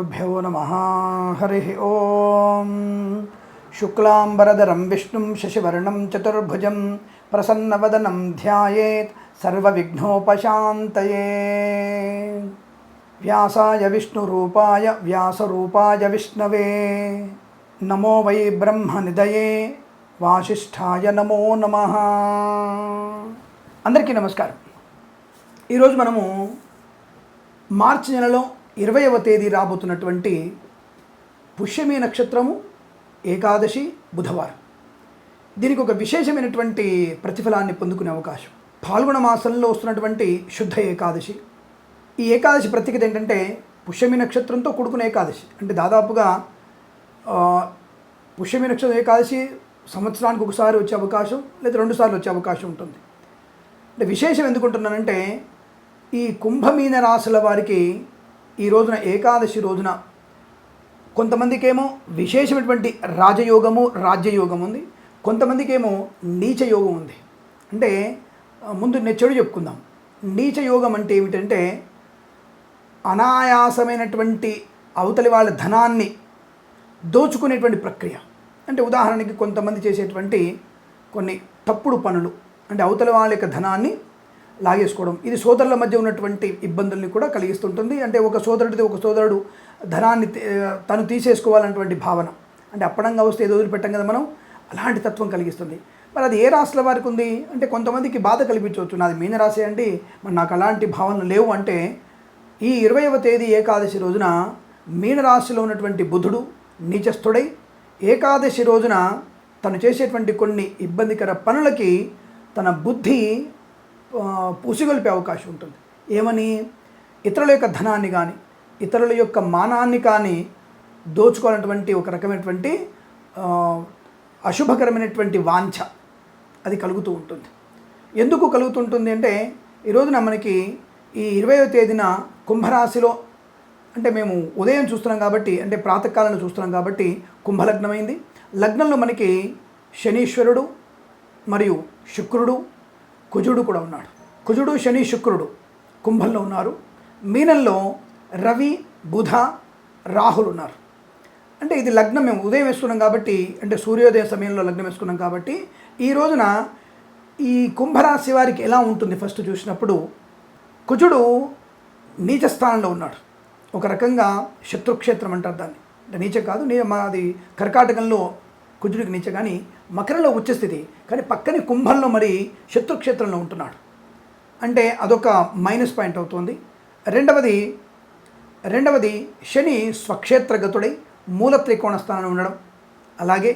శ్రీగురుభ్యో నమ హరి ఓం శుక్లాంబరధరం విష్ణుం శశివర్ణం చతుర్భుజం ప్రసన్నవదనం ధ్యాయేత్ సర్వవిఘ్నోపశాంతయే వ్యాసాయ విష్ణురూపాయ వ్యాసరూపాయ విష్ణవే నమో వై బ్రహ్మనిదయే వాసిష్ఠాయ నమో నమ అందరికీ నమస్కారం. ఈరోజు మనము మార్చి నెలలో ఇరవైవ తేదీ రాబోతున్నటువంటి పుష్యమి నక్షత్రము ఏకాదశి బుధవారం. దీనికి ఒక విశేషమైనటువంటి ప్రతిఫలాన్ని పొందుకునే అవకాశం. పాల్గొన మాసంలో వస్తున్నటువంటి శుద్ధ ఏకాదశి. ఈ ఏకాదశి ప్రత్యేకత ఏంటంటే పుష్యమి నక్షత్రంతో కూడుకున్న ఏకాదశి. అంటే దాదాపుగా పుష్యమి నక్షత్రం ఏకాదశి సంవత్సరానికి ఒకసారి వచ్చే అవకాశం లేదా రెండుసార్లు వచ్చే అవకాశం ఉంటుంది. అంటే విశేషం ఎందుకుంటున్నానంటే ఈ కుంభమీన రాశుల వారికి ఈ రోజున ఏకాదశి రోజున కొంతమందికేమో విశేషమైనటువంటి రాజయోగము రాజ్యయోగం ఉంది. కొంతమందికేమో నీచ యోగం ఉంది. అంటే ముందు నెచ్చడు చెప్పుకుందాం. నీచ యోగం అంటే ఏమిటంటే అనాయాసమైనటువంటి అవతలి వాళ్ళ ధనాన్ని దోచుకునేటువంటి ప్రక్రియ. అంటే ఉదాహరణకి కొంతమంది చేసేటువంటి కొన్ని తప్పుడు పనులు. అంటే అవతలి వాళ్ళ యొక్క ధనాన్ని లాగేసుకోవడం. ఇది సోదరుల మధ్య ఉన్నటువంటి ఇబ్బందుల్ని కూడా కలిగిస్తుంటుంది. అంటే ఒక సోదరుడిది ఒక సోదరుడు ధనాన్ని తను తీసేసుకోవాలన్నటువంటి భావన. అంటే అప్పడంగా వస్తే ఏదో వదిలిపెట్టాం కదా మనం. అలాంటి తత్వం కలిగిస్తుంది. మరి అది ఏ రాశుల వారికి ఉంది? అంటే కొంతమందికి బాధ కల్పించవచ్చు. నాది మీనరాశి అండి. మరి నాకు అలాంటి భావనలు లేవు అంటే ఈ ఇరవైవ తేదీ ఏకాదశి రోజున మీనరాశిలో ఉన్నటువంటి బుధుడు నీచస్థుడై ఏకాదశి రోజున తను చేసేటువంటి కొన్ని ఇబ్బందికర పనులకి తన బుద్ధి పూసిగొలిపే అవకాశం ఉంటుంది. ఏమని? ఇతరుల యొక్క ధనాన్ని కానీ ఇతరుల యొక్క మానాన్ని కానీ దోచుకోవాలన్నటువంటి ఒక రకమైనటువంటి అశుభకరమైనటువంటి వాంఛ అది కలుగుతూ ఉంటుంది. ఎందుకు కలుగుతుంటుంది అంటే ఈ రోజున మనకి ఈ ఇరవయో తేదీన కుంభరాశిలో అంటే మేము ఉదయం చూస్తున్నాం కాబట్టి అంటే ప్రాతకాలను చూస్తున్నాం కాబట్టి కుంభలగ్నమైంది. లగ్నంలో మనకి శనీశ్వరుడు మరియు శుక్రుడు కుజుడు కూడా ఉన్నాడు. కుజుడు శని శుక్రుడు కుంభంలో ఉన్నారు. మీనంలో రవి బుధ రాహులు ఉన్నారు. అంటే ఇది లగ్నం మేము ఉదయం వేసుకున్నాం కాబట్టి అంటే సూర్యోదయ సమయంలో లగ్నం వేసుకున్నాం కాబట్టి ఈ రోజున ఈ కుంభరాశి వారికి ఎలా ఉంటుంది ఫస్ట్ చూసినప్పుడు? కుజుడు నీచ స్థానంలో ఉన్నాడు. ఒక రకంగా శత్రుక్షేత్రం అంటారు దాన్ని. అంటే నీచ కాదు నీ మాది కర్కాటకంలో కుజుడికి నీచ కానీ మకరంలో ఉచ్చస్థితి కానీ పక్కనే కుంభంలో మరి శత్రుక్షేత్రంలో ఉంటున్నాడు. అంటే అదొక మైనస్ పాయింట్ అవుతుంది. రెండవది రెండవది శని స్వక్షేత్రగతుడై మూల త్రికోణ స్థానంలో ఉండడం అలాగే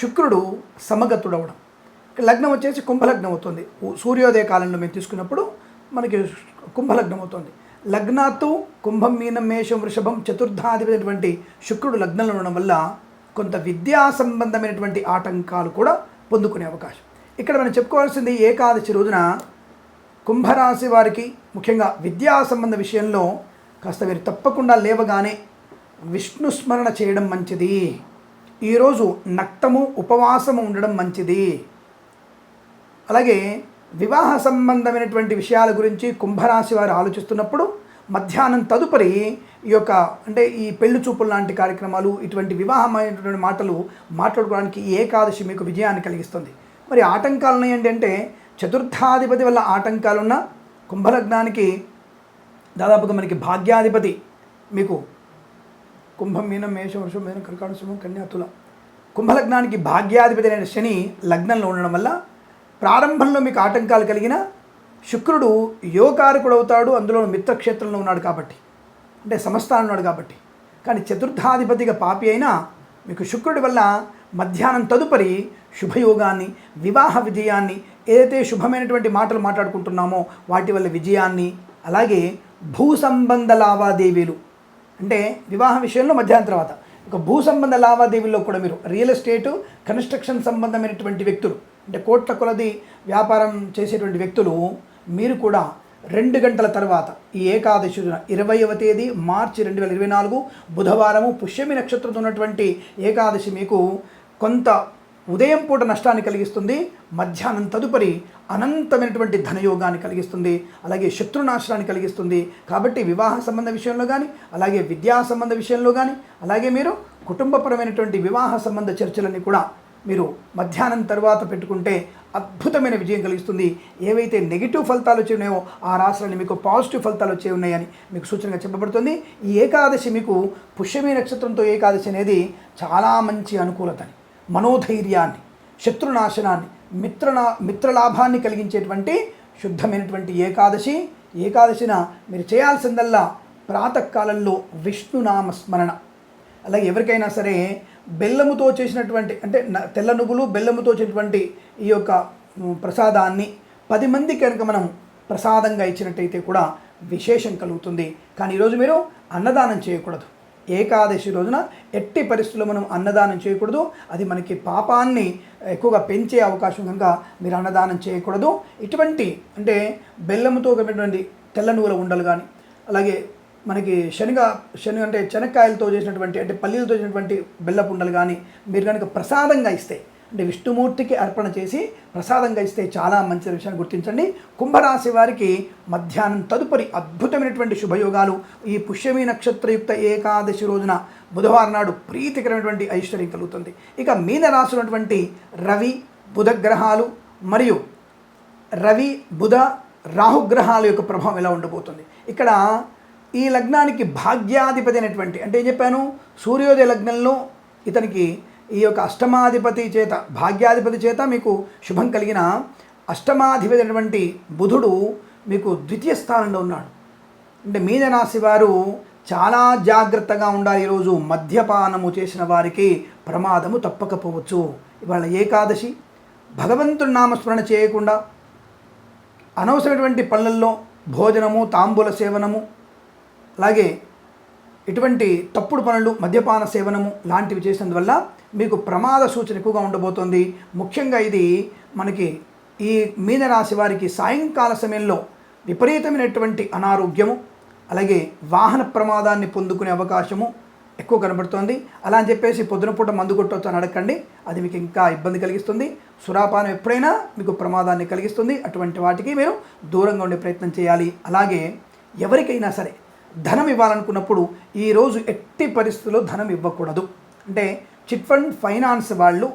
శుక్రుడు సమగతుడవడం. లగ్నం వచ్చేసి కుంభలగ్నం అవుతుంది. సూర్యోదయ కాలంలో మేము తీసుకున్నప్పుడు మనకి కుంభలగ్నం అవుతుంది. లగ్నాత్తు కుంభం మీనం మేషం వృషభం చతుర్థాధిపతి శుక్రుడు లగ్నంలో ఉండడం వల్ల కొంత విద్యా సంబంధమైనటువంటి ఆటంకాలు కూడా పొందుకునే అవకాశం. ఇక్కడ మనం చెప్పుకోవాల్సింది ఏకాదశి రోజున కుంభరాశి వారికి ముఖ్యంగా విద్యా సంబంధ విషయంలో కాస్త మీరు తప్పకుండా లేవగానే విష్ణు స్మరణ చేయడం మంచిది. ఈరోజు నక్తము ఉపవాసము ఉండడం మంచిది. అలాగే వివాహ సంబంధమైనటువంటి విషయాల గురించి కుంభరాశి వారు ఆలోచిస్తున్నప్పుడు మధ్యాహ్నం తదుపరి ఈ యొక్క అంటే ఈ పెళ్ళి చూపులు లాంటి కార్యక్రమాలు ఇటువంటి వివాహమైనటువంటి మాటలు మాట్లాడుకోవడానికి ఈ ఏకాదశి మీకు విజయాన్ని కలిగిస్తుంది. మరి ఆటంకాలు ఉన్నాయండి అంటే చతుర్థాధిపతి వల్ల ఆటంకాలున్న కుంభలగ్నానికి దాదాపుగా మనకి భాగ్యాధిపతి మీకు కుంభం మీనం మేషం వృషం మీనం కర్కాట సింహం కుంభలగ్నానికి భాగ్యాధిపతి అయిన శని లగ్నంలో ఉండడం వల్ల ప్రారంభంలో మీకు ఆటంకాలు కలిగిన శుక్రుడు యోగారకుడు అవుతాడు అందులో మిత్రక్షేత్రంలో ఉన్నాడు కాబట్టి. అంటే సమస్థానన్నాడు కాబట్టి. కానీ చతుర్థాధిపతిగా పాపి అయినా మీకు శుక్రుడి వల్ల మధ్యాహ్నం తదుపరి శుభయోగాన్ని వివాహ విజయాన్ని ఏదైతే శుభమైనటువంటి మాటలు మాట్లాడుకుంటున్నామో వాటి వల్ల విజయాన్ని అలాగే భూ సంబంధ లావాదేవీలు. అంటే వివాహ విషయంలో మధ్యాహ్నం తర్వాత. ఒక భూ సంబంధ లావాదేవీల్లో కూడా మీరు రియల్ ఎస్టేటు కన్స్ట్రక్షన్ సంబంధమైనటువంటి వ్యక్తులు అంటే కోట్ల కొలది వ్యాపారం చేసేటువంటి వ్యక్తులు మీరు కూడా రెండు గంటల తర్వాత ఈ ఏకాదశి రోజున ఇరవైవ తేదీ మార్చి రెండు వేల ఇరవై నాలుగు బుధవారము పుష్యమి నక్షత్రంతో ఉన్నటువంటి ఏకాదశి మీకు కొంత ఉదయం పూట నష్టాన్ని కలిగిస్తుంది మధ్యాహ్నం తదుపరి అనంతమైనటువంటి ధనయోగాన్ని కలిగిస్తుంది అలాగే శత్రునాశనాన్ని కలిగిస్తుంది. కాబట్టి వివాహ సంబంధ విషయంలో కానీ అలాగే విద్యా సంబంధ విషయంలో కానీ అలాగే మీరు కుటుంబపరమైనటువంటి వివాహ సంబంధ చర్చలన్నీ కూడా మీరు మధ్యాహ్నం తర్వాత పెట్టుకుంటే అద్భుతమైన విజయం కలిగిస్తుంది. ఏవైతే నెగిటివ్ ఫలితాలు వచ్చి ఉన్నాయో ఆ రాశులని మీకు పాజిటివ్ ఫలితాలు వచ్చే ఉన్నాయని మీకు సూచనగా చెప్పబడుతుంది. ఈ ఏకాదశి మీకు పుష్యమి నక్షత్రంతో ఏకాదశి అనేది చాలా మంచి అనుకూలతని మనోధైర్యాన్ని శత్రునాశనాన్ని మిత్రనా మిత్రలాభాన్ని కలిగించేటువంటి శుద్ధమైనటువంటి ఏకాదశి. ఏకాదశిన మీరు చేయాల్సిందల్లా ప్రాతకాలంలో విష్ణునామ స్మరణ. అలాగే ఎవరికైనా సరే బెల్లముతో చేసినటువంటి అంటే న- తెల్ల నువ్వులు బెల్లముతో చేసినటువంటి ఈ యొక్క ప్రసాదాన్ని పది మంది కనుక మనం ప్రసాదంగా ఇచ్చినట్టయితే కూడా విశేషం కలుగుతుంది. కానీ ఈరోజు మీరు అన్నదానం చేయకూడదు. ఏకాదశి రోజున ఎట్టి పరిస్థితుల్లో మనం అన్నదానం చేయకూడదు. అది మనకి పాపాన్ని ఎక్కువగా పెంచే అవకాశం కనుక మీరు అన్నదానం చేయకూడదు. ఇటువంటి అంటే బెల్లముతో కలిపినటువంటి తెల్ల నువ్వుల ఉండలు కానీ అలాగే మనకి శనగ శనగ అంటే శనక్కాయలతో చేసినటువంటి అంటే పల్లీలతో చేసినటువంటి బెల్లపుండలు కానీ మీరు కనుక ప్రసాదంగా ఇస్తే అంటే విష్ణుమూర్తికి అర్పణ చేసి ప్రసాదంగా ఇస్తే చాలా మంచి విషయాన్ని గుర్తించండి. కుంభరాశి వారికి మధ్యాహ్నం తదుపరి అద్భుతమైనటువంటి శుభయోగాలు. ఈ పుష్యమి నక్షత్రయుక్త ఏకాదశి రోజున బుధవారం నాడు ప్రీతికరమైనటువంటి ఐశ్వర్యం కలుగుతుంది. ఇక మీన ఉన్నటువంటి రవి బుధ గ్రహాలు మరియు రవి బుధ రాహుగ్రహాల యొక్క ప్రభావం ఎలా ఉండబోతుంది? ఇక్కడ ఈ లగ్నానికి భాగ్యాధిపతి అయినటువంటి అంటే ఏం చెప్పాను? సూర్యోదయ లగ్నంలో ఇతనికి ఈ యొక్క అష్టమాధిపతి చేత భాగ్యాధిపతి చేత మీకు శుభం కలిగిన అష్టమాధిపతి అయినటువంటి బుధుడు మీకు ద్వితీయ స్థానంలో ఉన్నాడు. అంటే మీనరాశి వారు చాలా జాగ్రత్తగా ఉండాలి ఈరోజు. మద్యపానము చేసిన వారికి ప్రమాదము తప్పకపోవచ్చు. ఇవాళ ఏకాదశి. భగవంతుడి నామస్మరణ చేయకుండా అనవసరమైనటువంటి పనులలో భోజనము తాంబూల సేవనము అలాగే ఇటువంటి తప్పుడు పనులు మద్యపాన సేవనము లాంటివి చేసినందువల్ల మీకు ప్రమాద సూచన ఎక్కువగా ఉండబోతోంది. ముఖ్యంగా ఇది మనకి ఈ మీనరాశి వారికి సాయంకాల సమయంలో విపరీతమైనటువంటి అనారోగ్యము అలాగే వాహన ప్రమాదాన్ని పొందుకునే అవకాశము ఎక్కువ కనబడుతోంది. అలా అని చెప్పేసి పొద్దున పూట మందు కొట్టవచ్చు అని అడగండి. అది మీకు ఇంకా ఇబ్బంది కలిగిస్తుంది. సురాపానం ఎప్పుడైనా మీకు ప్రమాదాన్ని కలిగిస్తుంది. అటువంటి వాటికి మీరు దూరంగా ఉండే ప్రయత్నం చేయాలి. అలాగే ఎవరికైనా సరే ధనం ఇవ్వాలనుకున్నప్పుడు ఈరోజు ఎట్టి పరిస్థితుల్లో ధనం ఇవ్వకూడదు. అంటే చిట్ ఫండ్ ఫైనాన్స్ వాళ్ళు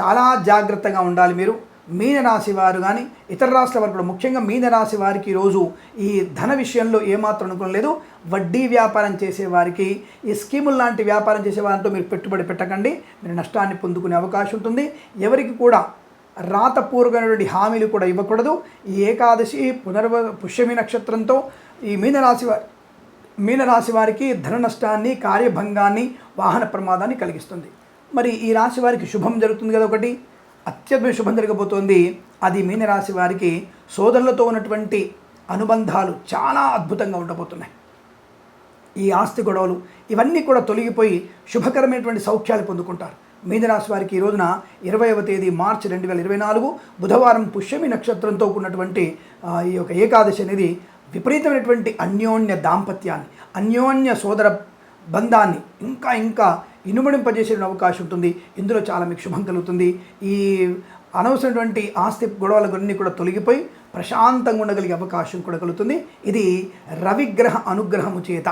చాలా జాగ్రత్తగా ఉండాలి మీరు. మీనరాశి వారు కానీ ఇతర రాష్ట్రాల వారు కూడా ముఖ్యంగా మీనరాశి వారికి ఈరోజు ఈ ధన విషయంలో ఏమాత్రం అనుకోవడం లేదు. వడ్డీ వ్యాపారం చేసేవారికి ఈ స్కీములు లాంటి వ్యాపారం చేసే వారితో మీరు పెట్టుబడి పెట్టకండి. మీరు నష్టాన్ని పొందుకునే అవకాశం ఉంటుంది. ఎవరికి కూడా రాతపూర్వకమైనటువంటి హామీలు కూడా ఇవ్వకూడదు. ఈ ఏకాదశి పునర్వ పుష్యమి నక్షత్రంతో ఈ మీనరాశి వారి మీనరాశి వారికి ధన నష్టాన్ని కార్యభంగాన్ని వాహన ప్రమాదాన్ని కలిగిస్తుంది. మరి ఈ రాశి వారికి శుభం జరుగుతుంది కదా ఒకటి. అత్యద్భుత శుభం జరగబోతోంది. అది మీనరాశి వారికి సోదరులతో ఉన్నటువంటి అనుబంధాలు చాలా అద్భుతంగా ఉండబోతున్నాయి. ఈ ఆస్తి గొడవలు ఇవన్నీ కూడా తొలగిపోయి శుభకరమైనటువంటి సౌఖ్యాలు పొందుకుంటారు. మీనరాశి వారికి ఈ రోజున ఇరవైవ తేదీ మార్చి రెండు వేల ఇరవై నాలుగు బుధవారం పుష్యమి నక్షత్రంతో కూడినటువంటి ఈ యొక్క ఏకాదశి అనేది విపరీతమైనటువంటి అన్యోన్య దాంపత్యాన్ని అన్యోన్య సోదర బంధాన్ని ఇంకా ఇంకా ఇనుమడింపజేసే అవకాశం ఉంటుంది. ఇందులో చాలా మీకు శుభం కలుగుతుంది. ఈ అనవసరమైనటువంటి ఆస్తి గొడవలన్నీ కూడా తొలగిపోయి ప్రశాంతంగా ఉండగలిగే అవకాశం కూడా కలుగుతుంది. ఇది రవిగ్రహ అనుగ్రహము చేత.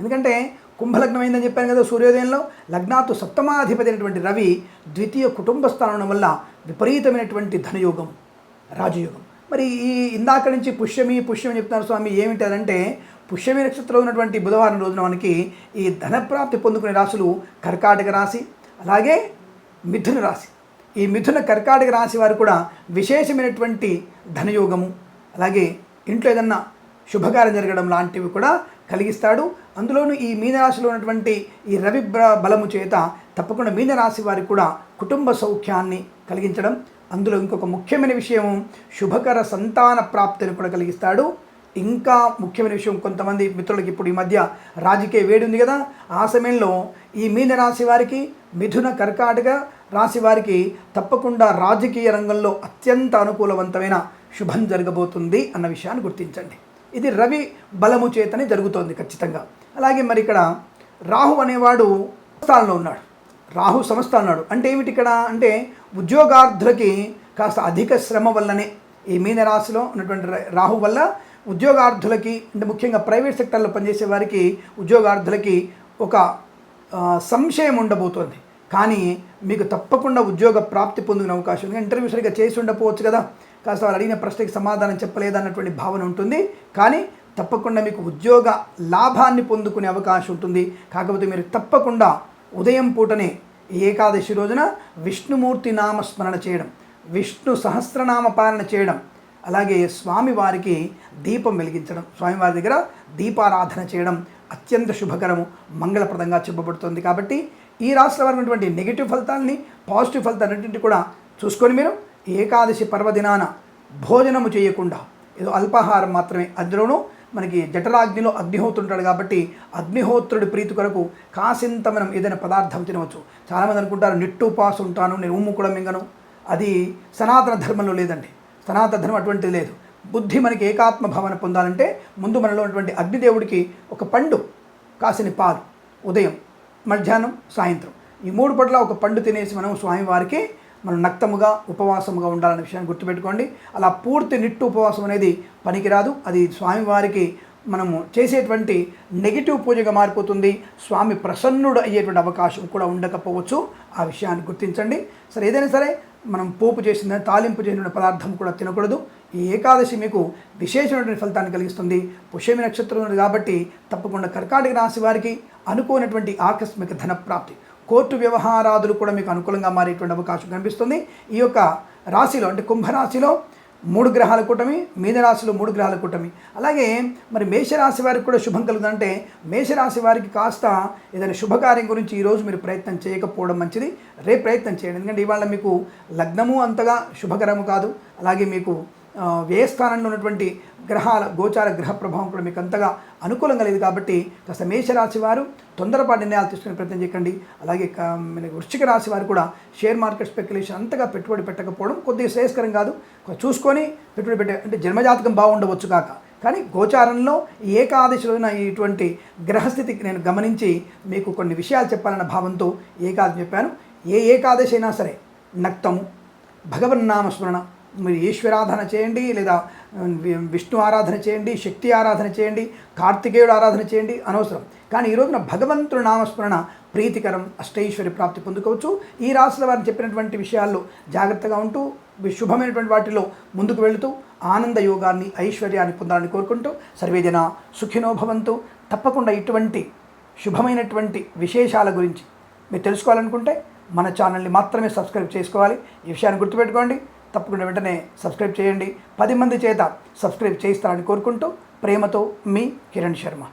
ఎందుకంటే కుంభలగ్నం అయిందని చెప్పాను కదా సూర్యోదయంలో. లగ్నాతు సప్తమాధిపతి అయినటువంటి రవి ద్వితీయ కుటుంబ స్థానం వల్ల విపరీతమైనటువంటి ధనయోగం రాజయోగం. మరి ఈ ఇందాక నుంచి పుష్యమి పుష్యమి చెప్తున్నారు స్వామి ఏమిటి పుష్యమి నక్షత్రంలో ఉన్నటువంటి బుధవారం రోజున మనకి ఈ ధనప్రాప్తి పొందుకునే రాశులు కర్కాటక రాశి అలాగే మిథున రాశి. ఈ మిథున కర్కాటక రాశి వారు కూడా విశేషమైనటువంటి ధనయోగము అలాగే ఇంట్లో ఏదన్నా శుభకార్యం జరగడం లాంటివి కూడా కలిగిస్తాడు. అందులోనూ ఈ మీనరాశిలో ఉన్నటువంటి ఈ రవి బ్ర- బలము చేత తప్పకుండా మీనరాశి వారికి కూడా కుటుంబ సౌఖ్యాన్ని కలిగించడం. అందులో ఇంకొక ముఖ్యమైన విషయం శుభకర సంతాన ప్రాప్తిని కూడా కలిగిస్తాడు. ఇంకా ముఖ్యమైన విషయం కొంతమంది మిత్రులకి ఇప్పుడు ఈ మధ్య రాజకీయ వేడి ఉంది కదా. ఆ సమయంలో ఈ మీన రాశి వారికి మిథున కర్కాటక రాశి వారికి తప్పకుండా రాజకీయ రంగంలో అత్యంత అనుకూలవంతమైన శుభం జరగబోతుంది అన్న విషయాన్ని గుర్తించండి. ఇది రవి బలము చేతనే జరుగుతోంది ఖచ్చితంగా. అలాగే మరి ఇక్కడ రాహు అనేవాడు స్థానంలో ఉన్నాడు. రాహు సంస్థ అన్నాడు అంటే ఏమిటి ఇక్కడ? అంటే ఉద్యోగార్థులకి కాస్త అధిక శ్రమ వల్లనే ఈ మీన రాశిలో ఉన్నటువంటి రాహు వల్ల ఉద్యోగార్థులకి అంటే ముఖ్యంగా ప్రైవేట్ సెక్టర్లో పనిచేసే వారికి ఉద్యోగార్థులకి ఒక సంశయం ఉండబోతోంది. కానీ మీకు తప్పకుండా ఉద్యోగ ప్రాప్తి పొందిన అవకాశం ఉంది. ఇంటర్వ్యూ సరిగ్గా చేసి ఉండకపోవచ్చు కదా. కాస్త వాళ్ళు అడిగిన ప్రశ్నకి సమాధానం చెప్పలేదన్నటువంటి భావన ఉంటుంది. కానీ తప్పకుండా మీకు ఉద్యోగ లాభాన్ని పొందుకునే అవకాశం ఉంటుంది. కాకపోతే మీరు తప్పకుండా ఉదయం పూటనే ఏకాదశి రోజున విష్ణుమూర్తి నామస్మరణ చేయడం విష్ణు సహస్రనామ పాలన చేయడం అలాగే స్వామివారికి దీపం వెలిగించడం స్వామివారి దగ్గర దీపారాధన చేయడం అత్యంత శుభకరము మంగళప్రదంగా చెప్పబడుతుంది. కాబట్టి ఈ రాశిలో ఉన్నటువంటి నెగిటివ్ ఫలితాలని పాజిటివ్ ఫలితాలన్నింటినీ కూడా చూసుకొని మీరు ఏకాదశి పర్వదినాన భోజనము చేయకుండా ఏదో అల్పాహారం మాత్రమే అందులోనూ మనకి జఠరాగ్నిలో అగ్నిహోత్రుంటాడు కాబట్టి అగ్నిహోత్రుడి ప్రీతి కొరకు కాసింత మనం ఏదైనా పదార్థం తినవచ్చు. చాలామంది అనుకుంటారు నిట్టుపాసు ఉంటాను నేను ఉమ్ము కూడా మింగను. అది సనాతన ధర్మంలో లేదండి. సనాతన ధర్మం అటువంటిది లేదు. బుద్ధి మనకి ఏకాత్మ భావన పొందాలంటే ముందు మనలో ఉన్నటువంటి అగ్నిదేవుడికి ఒక పండు కాసిన పాలు ఉదయం మధ్యాహ్నం సాయంత్రం. ఈ మూడు పట్ల ఒక పండు తినేసి మనం స్వామివారికి మనం నక్తముగా ఉపవాసముగా ఉండాలనే విషయాన్ని గుర్తుపెట్టుకోండి. అలా పూర్తి నిట్టు ఉపవాసం అనేది పనికిరాదు. అది స్వామివారికి మనము చేసేటువంటి నెగిటివ్ పూజగా మారిపోతుంది. స్వామి ప్రసన్నుడు అయ్యేటువంటి అవకాశం కూడా ఉండకపోవచ్చు. ఆ విషయాన్ని గుర్తించండి. సరే ఏదైనా సరే మనం పోపు చేసిన తాలింపు చేసిన పదార్థం కూడా తినకూడదు. ఈ ఏకాదశి మీకు విశేషమైనటువంటి ఫలితాన్ని కలిగిస్తుంది. పుష్యమి నక్షత్రం ఉంది కాబట్టి తప్పకుండా కర్కాటక రాశి వారికి అనుకోనటువంటి ఆకస్మిక ధన ప్రాప్తి కోర్టు వ్యవహారాదులు కూడా మీకు అనుకూలంగా మారేటువంటి అవకాశం కనిపిస్తుంది. ఈ యొక్క రాశిలో అంటే కుంభరాశిలో మూడు గ్రహాల కూటమి మీనరాశిలో మూడు గ్రహాల కూటమి. అలాగే మరి మేషరాశి వారికి కూడా శుభం కలుగుతుందంటే మేషరాశి వారికి కాస్త ఏదైనా శుభకార్యం గురించి ఈరోజు మీరు ప్రయత్నం చేయకపోవడం మంచిది. రేపు ప్రయత్నం చేయండి. ఎందుకంటే ఇవాళ మీకు లగ్నము అంతగా శుభకరము కాదు. అలాగే మీకు వ్యయస్థానంలో ఉన్నటువంటి గ్రహాల గోచార గ్రహ ప్రభావం కూడా మీకు అంతగా అనుకూలంగా లేదు కాబట్టి కాస్త మేషరాశి వారు తొందరపాటు నిర్ణయాలు తీసుకునే ప్రయత్నం చేయకండి. అలాగే వృష్టిక వృశ్చిక రాశి వారు కూడా షేర్ మార్కెట్ స్పెక్యులేషన్ అంతగా పెట్టుబడి పెట్టకపోవడం కొద్దిగా శ్రేయస్కరం కాదు. చూసుకొని పెట్టుబడి పెట్టే అంటే జన్మజాతకం బాగుండవచ్చు కాక. కానీ గోచారంలో ఏకాదశిలో ఏకాదశి రోజున ఇటువంటి గ్రహస్థితికి నేను గమనించి మీకు కొన్ని విషయాలు చెప్పాలన్న భావంతో ఏకాదశి చెప్పాను. ఏ ఏకాదశి అయినా సరే నక్తము భగవన్నామస్మరణ మీరు ఈశ్వరాధన చేయండి లేదా విష్ణు ఆరాధన చేయండి శక్తి ఆరాధన చేయండి కార్తికేయుడు ఆరాధన చేయండి అనవసరం. కానీ ఈ రోజున భగవంతుడు నామస్మరణ ప్రీతికరం అష్టైశ్వర్య ప్రాప్తి పొందుకోవచ్చు. ఈ రాశుల వారిని చెప్పినటువంటి విషయాల్లో జాగ్రత్తగా ఉంటూ శుభమైనటువంటి వాటిలో ముందుకు వెళుతూ ఆనంద యోగాన్ని ఐశ్వర్యాన్ని పొందాలని కోరుకుంటూ సర్వేజన సుఖినో భవంతు. తప్పకుండా ఇటువంటి శుభమైనటువంటి విశేషాల గురించి మీరు తెలుసుకోవాలనుకుంటే మన ఛానల్ని మాత్రమే సబ్స్క్రైబ్ చేసుకోవాలి. ఈ విషయాన్ని గుర్తుపెట్టుకోండి. తప్పకుండా వెంటనే సబ్స్క్రైబ్ చేయండి. పది మంది చేత సబ్స్క్రైబ్ చేయిస్తారని కోరుకుంటూ ప్రేమతో మీ కిరణ్ శర్మ.